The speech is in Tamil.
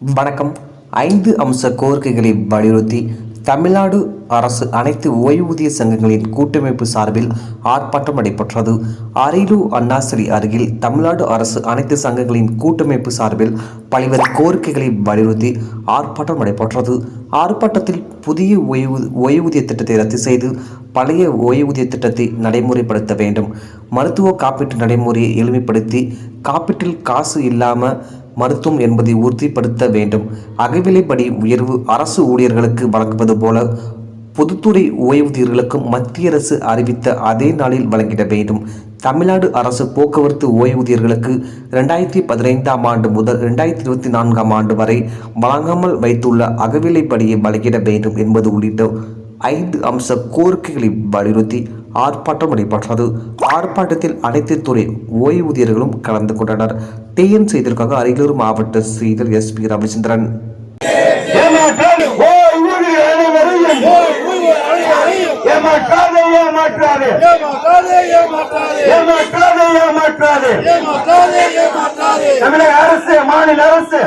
வணக்கம். ஐந்து அம்ச கோரிக்கைகளை வலியுறுத்தி தமிழ்நாடு அரசு அனைத்து ஓய்வூதிய சங்கங்களின் கூட்டமைப்பு சார்பில் ஆர்ப்பாட்டம் நடைபெற்றது. அரியலூர் அண்ணாசிரி அருகில் தமிழ்நாடு அரசு அனைத்து சங்கங்களின் கூட்டமைப்பு சார்பில் பல்வேறு கோரிக்கைகளை வலியுறுத்தி ஆர்ப்பாட்டம் நடைபெற்றது. ஆர்ப்பாட்டத்தில் புதிய ஓய்வு ஓய்வூதிய திட்டத்தை ரத்து செய்து பழைய ஓய்வூதிய திட்டத்தை நடைமுறைப்படுத்த வேண்டும். மருத்துவ காப்பீட்டு நடைமுறையை எளிமைப்படுத்தி காப்பீட்டில் காசு இல்லாமல் மருத்துவம் என்பதை உறுதிப்படுத்த வேண்டும். அகவிலைப்படி உயர்வு அரசு ஊழியர்களுக்கு வழங்குவது போல பொதுத்துறை ஓய்வூதியர்களுக்கும் மத்திய அரசு அறிவித்த அதே நாளில் வழங்கிட வேண்டும். தமிழ்நாடு அரசு போக்குவரத்து ஓய்வூதியர்களுக்கு ரெண்டாயிரத்தி பதினைந்தாம் ஆண்டு முதல் ரெண்டாயிரத்தி இருபத்தி நான்காம் ஆண்டு வரை வழங்காமல் வைத்துள்ள அகவிலைப்படியை வழங்கிட வேண்டும் என்பது உள்ளிட்ட ஐந்து அம்ச கோரிக்கைகளை வலியுறுத்தி ஆர்ப்பாட்டம் நடைபெற்றது. ஆர்ப்பாட்டத்தில் அனைத்து துறை ஓய்வூதியர்களும் கலந்து கொண்டனர். டிஎன் செய்திற்காக அரியலூர் மாவட்ட செய்தல் எஸ் பி ரவிச்சந்திரன். தமிழக அரசு மாநில அரசு.